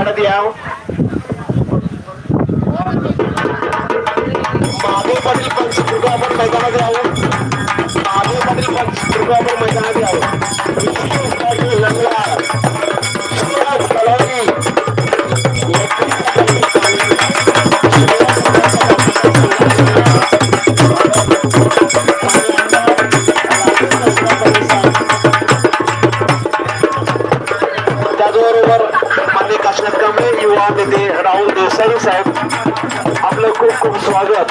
आखाड्यात याव महादेव पाटील पंच कृपया आपण मैदानात यावं. महादेव पाटील पंच कृपया आपण मैदानात यावं. विशेष पाटील लंगलार भंडारी साहेब आपलं खूप खूप स्वागत.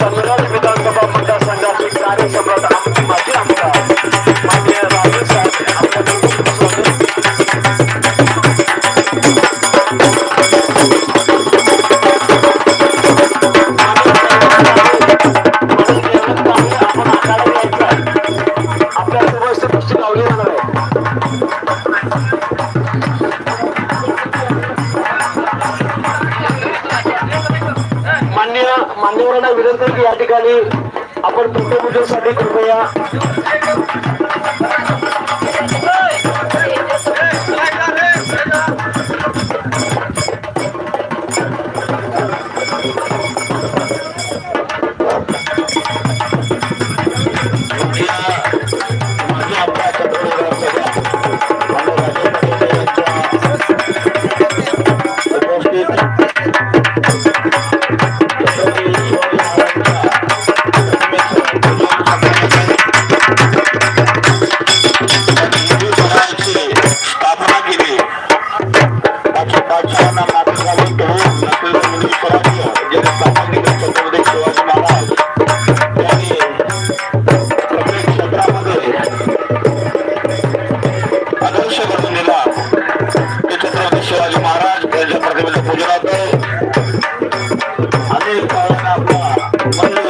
चंद्रगड विधानसभा मतदारसंघाचे कार्यसम्राट मान्यवरांना विनंती की या ठिकाणी आपण पूर्णपूजेसाठी कृपया na bola.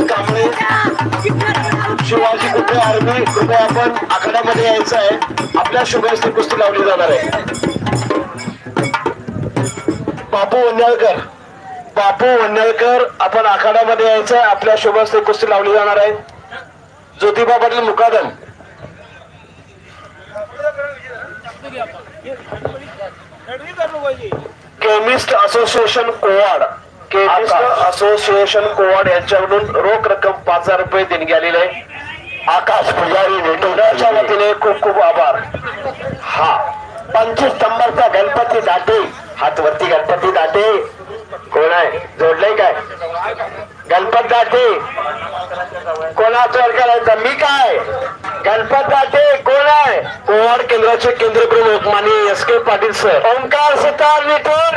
आणि कांबळे शिवाजी कुठे आर्मी कुठे आपण आखाड्यामध्ये यायचं आहे आपल्या शुभेच्छा कुस्ती लावली जाणार आहे. बापू वंजाळकर बापू वंजाळकर आपण आखाड्यामध्ये यायचं आहे आपल्या शुभेच्छा कुस्ती लावली जाणार आहे. Jyotiba Patil Mukadam. Chemist association Kowad. Chemist association Kowad यांच्याकडून रोख रक्कम पाच हजार रुपये देणगी आलेली आहे. आकाश पुजारी नेटवण्याच्या वतीने खूप खूप आभार. हा. पंचवीस नंबरचा गणपती दाटे. हात वरती गणपती दाटे. कोण आहे? जोडलंय काय? गणपत दाटे. कोणाचं वर करायचा? मी काय? गणपत दाटे कोण आहे? कोवाड केंद्राचे केंद्र प्रमुख माननीय S K Patil sir. Omkar Sutar Vithur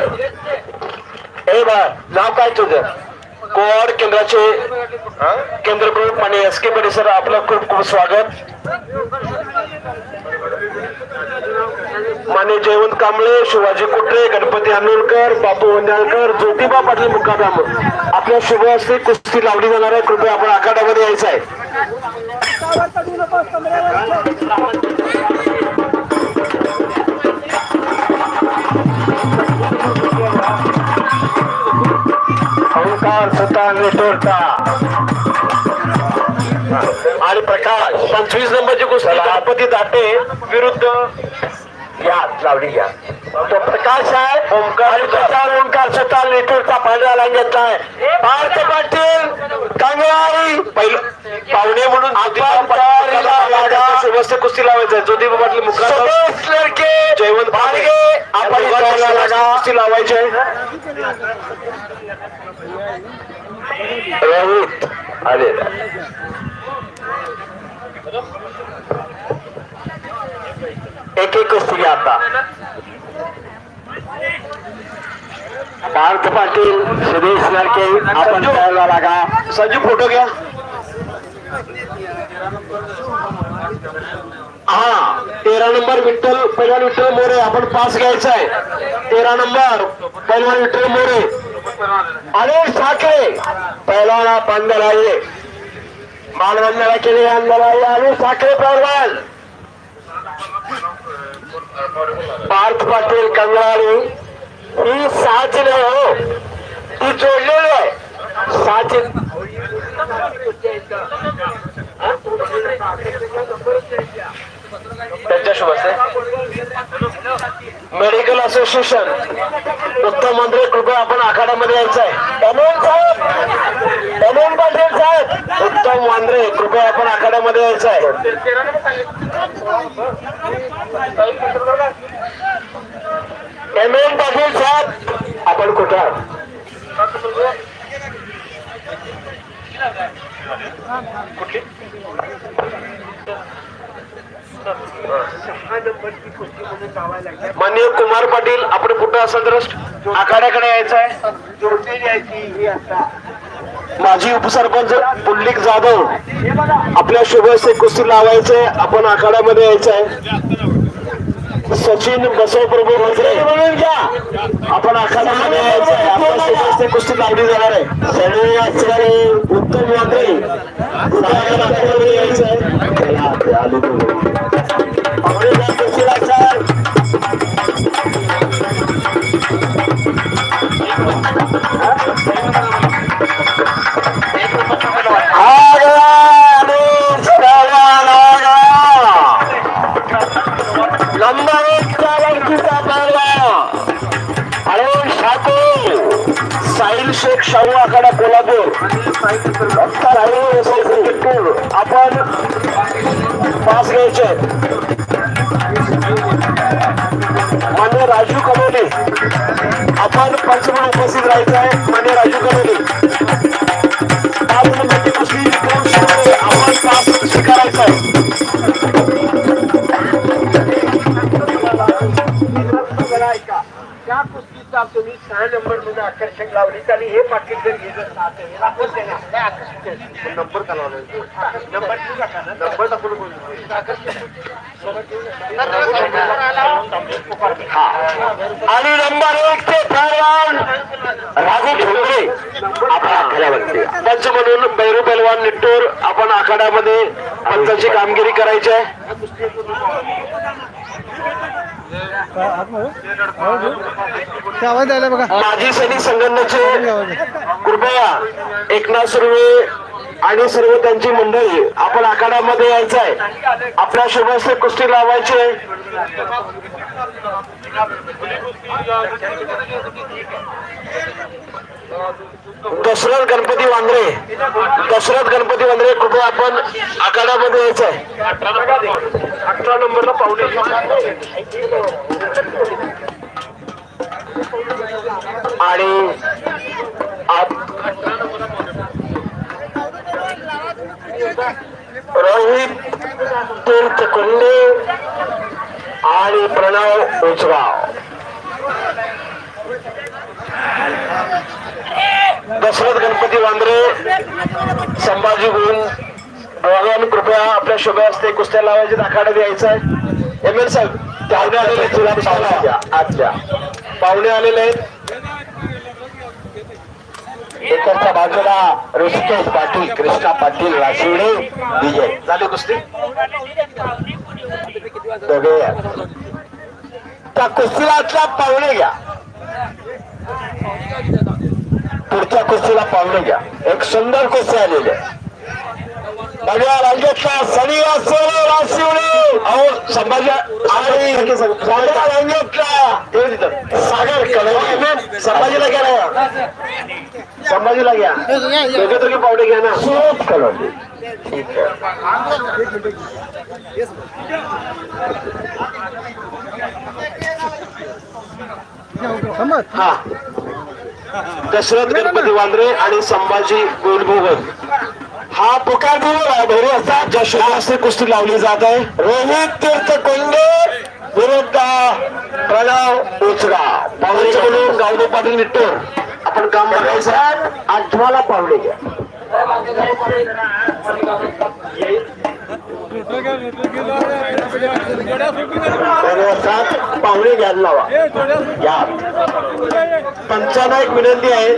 हे बा नाव काय तुझं? कोवाड केंद्राचे केंद्र प्रमुख एस के परिसर सर आपलं खूप खूप स्वागत. माने जयवंत कांबळे शिवाजी कुटरे गणपती आंदोलकर बापू वंजाळकर ज्योतिबा पाटील मुक्कादाम आपल्या शुभ हस्ते कुस्ती लावली जाणार आहे. कृपया आपण आखाड्यामध्ये यायचं आहे. ओंकार सुतार नेटोरचा आणि प्रकाश पंचवीस नंबरची कुस्ती गणपती दाटे विरुद्ध घ्या लावली घ्या. तो प्रकाश आहे. ओंकार त्याच्यावर ओंकार सुतार नेतृत्वचा पांढरा लाईन घेतलाय पार्थ पाटील पहिलं पाहुणे म्हणून शुभस्ते कुस्ती लावायचं. ज्योतिबा पाटील लडके. जयवंत भाडगे आपण कुस्ती लावायची रोहित. अरे एक एक कुस्ती घ्या आता. पार्थ पाटील सुरेश लडके आपण लागा. संजू फोटो घ्या. हा तेरा नंबर विठ्ठल पैलवान विठ्ठल मोरे आपण पास घ्यायचा आहे. तेरा नंबर पैलवान विठ्ठल मोरे. अनिल साखरे पैलवाना पंदर मानवंदना केली अंदर आणि अनिल साखरे पहलवान पार्थ पाटील कंगळाळी ही साच नाही हो. ती जोडलेली आहे. साच त्यांच्या शुभस्ते मेडिकल असोसिएशन उत्तम मंत्री कृपया आपण आखाड्यामध्ये यायचं आहे तमोन साहेब तमोन पाटील साहेब उत्तम वांद्रे कृपया आपण आखाड्यामध्ये यायचं आहे एम एम पाटील साहेब आपण कुठं आहात? माननीय कुमार पाटील आपण कुठं असाल तर आखाड्याकडे यायचं आहे माजी उपसरपंच पुंडलिक जाधव आपल्या शुभेच्छा कुस्ती लावायचंय. आपण आखाड्यामध्ये यायचं आहे सचिन बसवप्रभू मंत्रे म्हणून घ्या आपण आखाड्यामध्ये यायचं आहे आपण शुभस्ते कुस्ती लावली जाणार आहे सगळे असणारे उत्तम मंत्री आपण आखाड्यामध्ये यायचं आपण पंच लावली आणि हे पाकिट जर घेत नंबर का नंबर नंबर आणि नंबर एक ते पहलवान राघू ठोंबरे आपला आखाड्यावरती पंच म्हणून बैरू पहलवान निट्टूर आपण आखाड्यामध्ये पंचाची कामगिरी करायची आहे. ते आवाज आला बघा. माजी सैनिक संघटनेचे कृपया एकनाथ सुर्वे आणि सर्व त्यांची मंडळी आपण आखाड्यामध्ये यायचं आहे आपल्या शुभस्ते कुस्ती लावायची. दशरथ गणपती वांद्रे. दशरथ गणपती वांद्रे कृपया आपण आखाड्यामध्ये यायचं आहे अठरा नंबरला पाहुणे. आणि आप- रोहित तीर्थकुंडे आणि प्रणव उचगाव दशरथ गणपती वांद्रे संभाजी गुण भगवान कृपया आपल्या शुभ हस्ते कुस्त्या लावायचे आखाड्यात यायचं आहे. एम एल साहेब पाहुणे आलेले तुला पाहुणे द्या. आजच्या. पाहुणे आलेले आहेत. इकडच्या बाजूला ऋषिकेश पाटील कृष्णा पाटील राशिवडे विजय. झाली कुस्ती? दोघे त्या कुस्तीला पाहुणे घ्या. पुढच्या कुस्तीला पाहुणे घ्या. एक सुंदर कुस्ती आलेली आहे. बघा रांगेतला सनी राशिवडे अहो संभाजी आणि सागर कलर संभाजीला घ्या संभाजीला घ्या. दोघे दोघे पावडे घ्या ना. सूप कलर ठीक आहे हा दशरथ गणपती वांद्रे आणि संभाजी गोलभोगन. हा पुकार भैरी असतात ज्या शोभास्ते कुस्ती लावली जात आहे. रोहित तीर्थ कोंडे विरुद्ध प्रणव उचगा पाहुणे म्हणून गावडे पाटील निट्टूर. आपण काम बघायचं आठवाला पावले घ्या. सात पाहुणे घ्यायला लावा. या. पंचांना एक विनंती आहे.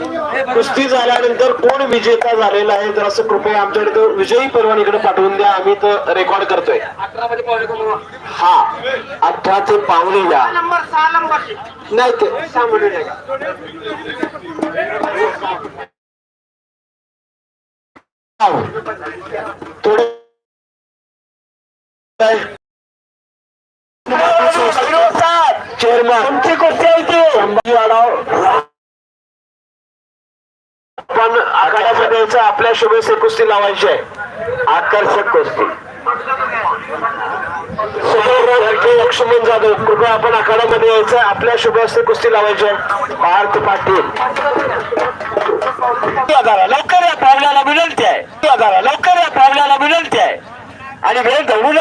कुस्ती झाल्यानंतर कोण विजेता झालेला आहे? जर असं कृपया आमच्याकडे विजयी परवानीकडे पाठवून द्या. आम्ही तर रेकॉर्ड करतोय. हा. अठराचे पाहुणे द्या नाही ते. सहा म्हणून थोडं चेअरमन तुमची कुस्ती आहे ती संभाजी आढाव पण आखाड्यामध्ये यायचं आपल्या शुभेच्छा कुस्ती लावायची आहे. आकर्षक कुस्ती. समोर लक्ष्मण जाधव. कृपया आपण आखाड्यामध्ये यायचं. आपल्या शुभेच्छा कुस्ती लावायची पार्थ पाटील. लवकर या पावलाला विनंती आहे. लवकर या पावलाला विनंती आहे. आणि वेळ दौडू